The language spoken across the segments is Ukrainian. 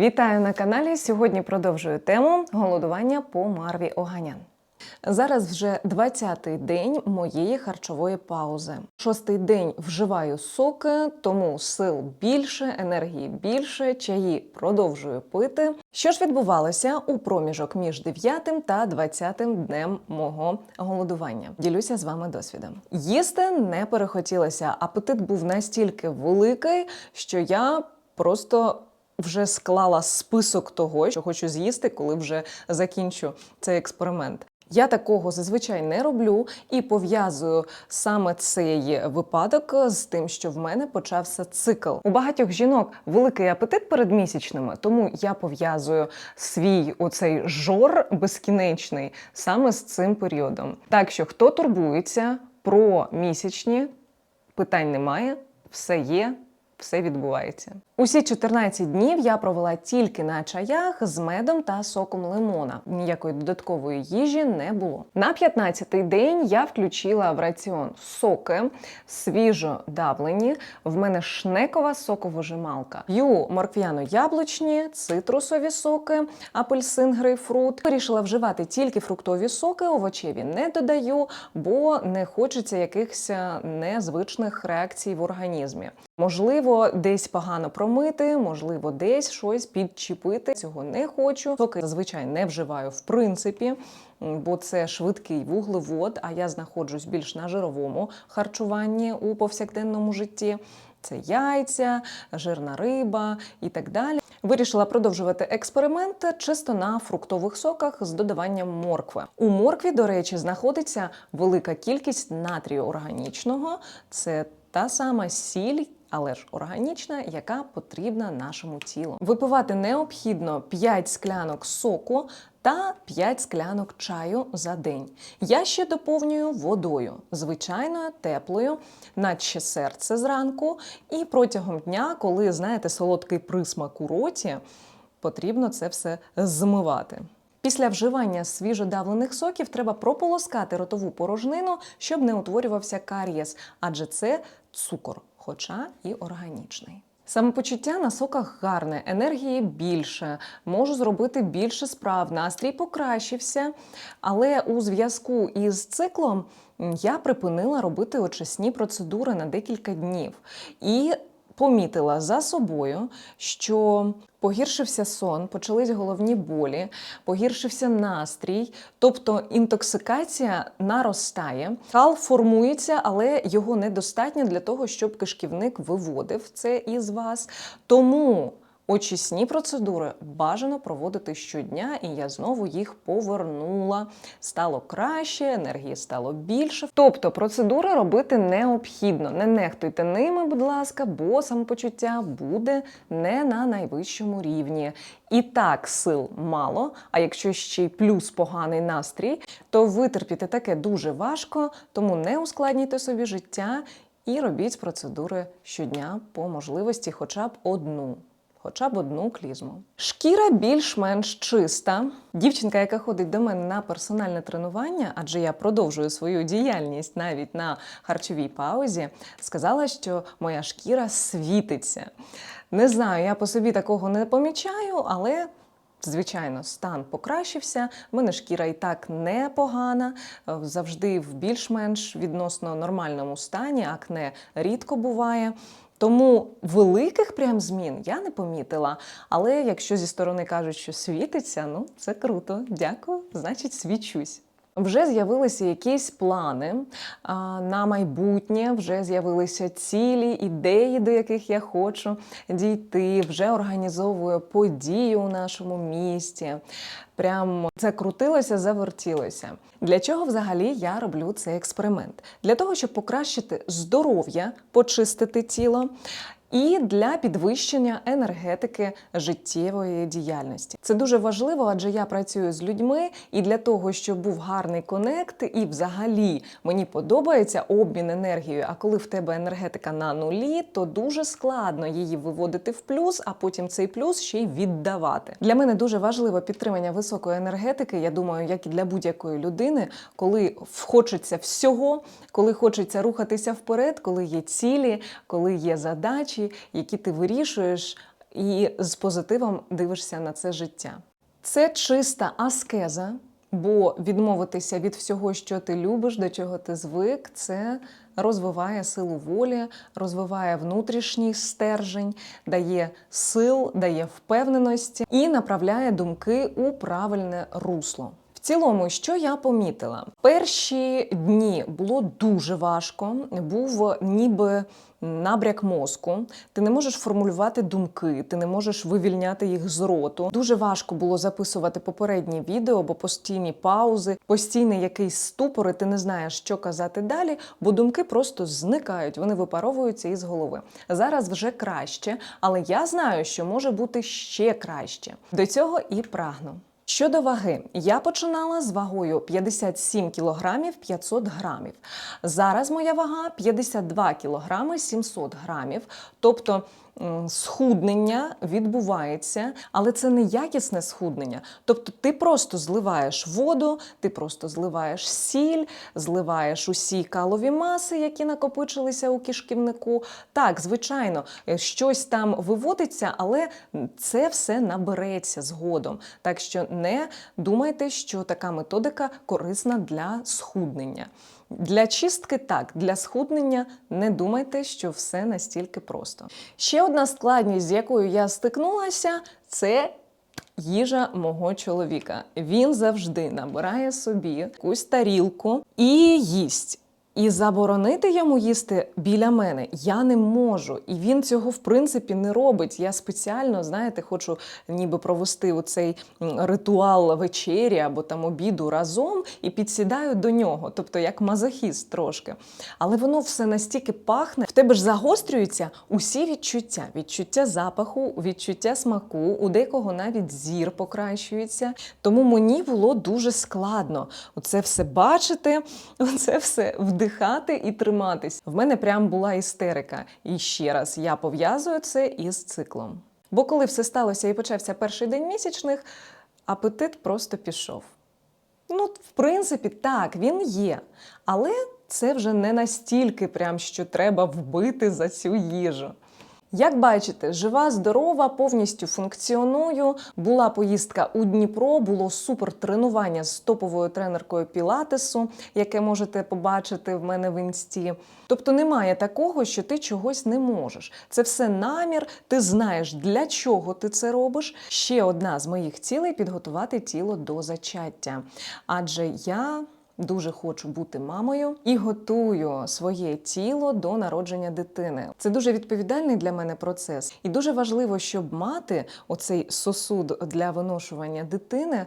Вітаю на каналі. Сьогодні продовжую тему голодування по Марві Оганян. Зараз вже 20-й день моєї харчової паузи. Шостий день вживаю соки, тому сил більше, енергії більше, чаї продовжую пити. Що ж відбувалося у проміжок між 9 та 20 днем мого голодування? Ділюся з вами досвідом. Їсти не перехотілося. Апетит був настільки великий, що я просто вже склала список того, що хочу з'їсти, коли вже закінчу цей експеримент. Я такого зазвичай не роблю і пов'язую саме цей випадок з тим, що в мене почався цикл. У багатьох жінок великий апетит перед місячними, тому я пов'язую свій оцей жор безкінечний саме з цим періодом. Так що хто турбується про місячні, питань немає, все є. Все відбувається. Усі 14 днів я провела тільки на чаях з медом та соком лимона. Ніякої додаткової їжі не було. На 15-й день я включила в раціон соки, свіжо давлені. В мене шнекова соковижималка. П'ю морквяно-яблучні, цитрусові соки, апельсин, грейпфрут. Вирішила вживати тільки фруктові соки, овочеві не додаю, бо не хочеться якихось незвичних реакцій в організмі. Можливо, десь погано промити, можливо, десь щось підчепити. Цього не хочу. Соки зазвичай не вживаю в принципі, бо це швидкий вуглевод. А я знаходжусь більш на жировому харчуванні у повсякденному житті. Це яйця, жирна риба і так далі. Вирішила продовжувати експеримент чисто на фруктових соках з додаванням моркви. У моркві, до речі, знаходиться велика кількість натрію органічного. Це та сама сіль. Але ж органічна, яка потрібна нашому тілу. Випивати необхідно 5 склянок соку та 5 склянок чаю за день. Я ще доповнюю водою, звичайною, теплою, наче серце зранку. І протягом дня, коли знаєте солодкий присмак у роті, потрібно це все змивати. Після вживання свіжодавлених соків треба прополоскати ротову порожнину, щоб не утворювався карієс, адже це цукор, хоча і органічний. Самопочуття на соках гарне, енергії більше, можу зробити більше справ, настрій покращився. Але у зв'язку із циклом я припинила робити очисні процедури на декілька днів. І помітила за собою, що погіршився сон, почались головні болі, погіршився настрій, тобто інтоксикація наростає, кал формується, але його недостатньо для того, щоб кишківник виводив це із вас. Тому Очисні процедури бажано проводити щодня, і я знову їх повернула. Стало краще, енергії стало більше. Тобто процедури робити необхідно. Не нехтуйте ними, будь ласка, бо самопочуття буде не на найвищому рівні. І так сил мало. А якщо ще й плюс поганий настрій, то витерпіти таке дуже важко, тому не ускладнюйте собі життя і робіть процедури щодня по можливості, хоча б одну хоча б одну клізму. Шкіра більш-менш чиста. Дівчинка, яка ходить до мене на персональне тренування, адже я продовжую свою діяльність навіть на харчовій паузі, сказала, що моя шкіра світиться. Не знаю, я по собі такого не помічаю, але. Звичайно, стан покращився. В мене шкіра і так непогана, завжди в більш-менш відносно нормальному стані, акне рідко буває. Тому великих прям змін я не помітила. Але якщо зі сторони кажуть, що світиться, ну це круто. Дякую, значить, свічусь. Вже з'явилися якісь плани на майбутнє, вже з'явилися цілі, ідеї, до яких я хочу дійти. Вже організовую події у нашому місті. Прям це крутилося, завертілося. Для чого взагалі я роблю цей експеримент? Для того, щоб покращити здоров'я, почистити тіло і для підвищення енергетики життєвої діяльності. Це дуже важливо, адже я працюю з людьми, і для того, щоб був гарний конект, і взагалі мені подобається обмін енергією. А коли в тебе енергетика на нулі, то дуже складно її виводити в плюс, а потім цей плюс ще й віддавати. Для мене дуже важливо підтримання високої енергетики. Я думаю, як і для будь-якої людини, коли хочеться всього, коли хочеться рухатися вперед, коли є цілі, коли є задачі задачі, які ти вирішуєш. і з позитивом дивишся на це життя. Це чиста аскеза, бо відмовитися від всього, що ти любиш, до чого ти звик, це розвиває силу волі, розвиває внутрішній стержень, дає сил, дає впевненості і направляє думки у правильне русло. Цілому, що я помітила, перші дні було дуже важко, був ніби набряк мозку. Ти не можеш формулювати думки, ти не можеш вивільняти їх з роту. Дуже важко було записувати попередні відео, бо постійні паузи, постійний якийсь ступор, і ти не знаєш, що казати далі, бо думки просто зникають, вони випаровуються із голови. Зараз вже краще, але я знаю, що може бути ще краще. До цього і прагну. Щодо ваги, я починала з вагою 57 кілограмів 500 грамів. Зараз моя вага 52 кілограми 700 грамів. Тобто схуднення відбувається, але це не якісне схуднення. Тобто ти просто зливаєш воду, ти просто зливаєш сіль, зливаєш усі калові маси, які накопичилися у кишківнику. Так, звичайно, е, щось там виводиться, але це все набереться згодом. Так що не думайте, що така методика корисна для схуднення. Для чистки так, для схуднення не думайте, що все настільки просто. Ще одна складність, з якою я стикнулася, це їжа мого чоловіка. Він завжди набирає собі якусь тарілку і їсть. І заборонити йому їсти біля мене я не можу. І він цього в принципі не робить. Я спеціально, знаєте, хочу ніби провести оцей ритуал вечері або там обіду разом і підсідаю до нього, тобто як мазохіст трошки. Але воно все настільки пахне, в тебе ж загострюються усі відчуття: відчуття запаху, відчуття смаку, у декого навіть зір покращується. Тому мені було дуже складно оце все бачити, оце все вдихати і триматись. В мене прям була істерика. І ще раз я пов'язую це із циклом. Бо коли все сталося і почався перший день місячних, апетит просто пішов. Ну, в принципі, так, він є. Але це вже не настільки, прям, що треба вбити за цю їжу. Як бачите, жива, здорова, повністю функціоную. Була поїздка у Дніпро, було супер тренування з топовою тренеркою Пілатесу, яке можете побачити в мене в інсті. Тобто немає такого, що ти чогось не можеш. Це все намір, ти знаєш, для чого ти це робиш. Ще одна з моїх цілей підготувати тіло до зачаття. Адже я. Дуже хочу бути мамою і готую своє тіло до народження дитини. Це дуже відповідальний для мене процес, і дуже важливо, щоб мати оцей сосуд для виношування дитини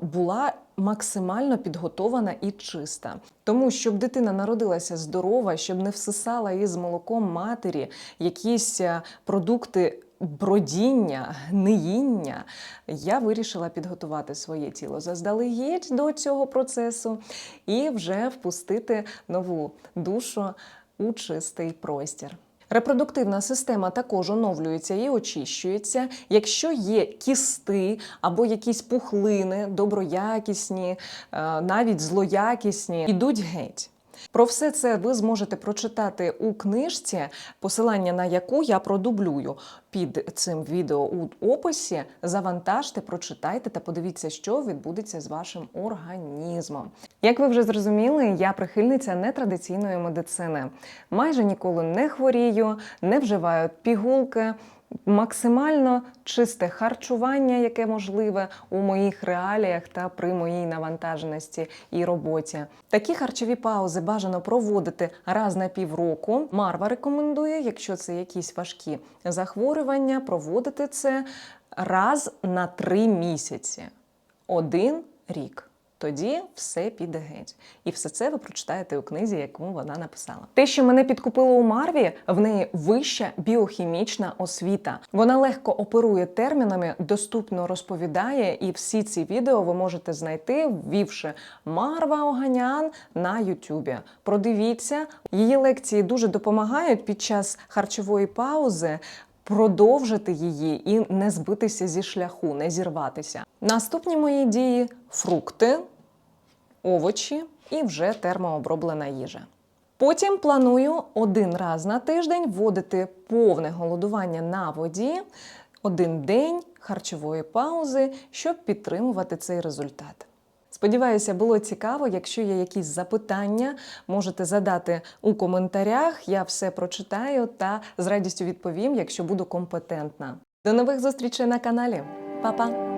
була. Максимально підготована і чиста, тому щоб дитина народилася здорова, щоб не всисала із молоком матері якісь е, продукти бродіння, гниїння, я вирішила підготувати своє тіло заздалегідь до цього процесу і вже впустити нову душу у чистий простір. Репродуктивна система також оновлюється і очищується. Якщо є кісти або якісь пухлини, доброякісні, е, навіть злоякісні, ідуть геть. Про все це ви зможете прочитати у книжці, посилання на яку я продублюю під цим відео у описі. Завантажте, прочитайте та подивіться, що відбудеться з вашим організмом. Як ви вже зрозуміли, я прихильниця нетрадиційної медицини. Майже ніколи не хворію, не вживаю пігулки. Максимально чисте харчування, яке можливе у моїх реаліях та при моїй навантаженості і роботі. Такі харчові паузи бажано проводити раз на півроку. Марва рекомендує, якщо це якісь важкі захворювання, проводити це раз на три місяці. Один рік. Тоді все піде геть. І все це ви прочитаєте у книзі, яку вона написала. Те, що мене підкупило у Марві, в неї вища біохімічна освіта. Вона легко оперує термінами, доступно розповідає, і всі ці відео ви можете знайти, ввівши Марва Оганян на Ютубі. Продивіться, її лекції дуже допомагають під час харчової паузи продовжити її і не збитися зі шляху, не зірватися. Наступні мої дії фрукти, овочі і вже термооброблена їжа. Потім планую один раз на тиждень вводити повне голодування на воді. один день харчової паузи, щоб підтримувати цей результат. Сподіваюся, було цікаво. Якщо є якісь запитання, можете задати у коментарях. Я все прочитаю та з радістю відповім, якщо буду компетентна. До нових зустрічей на каналі. Па-па!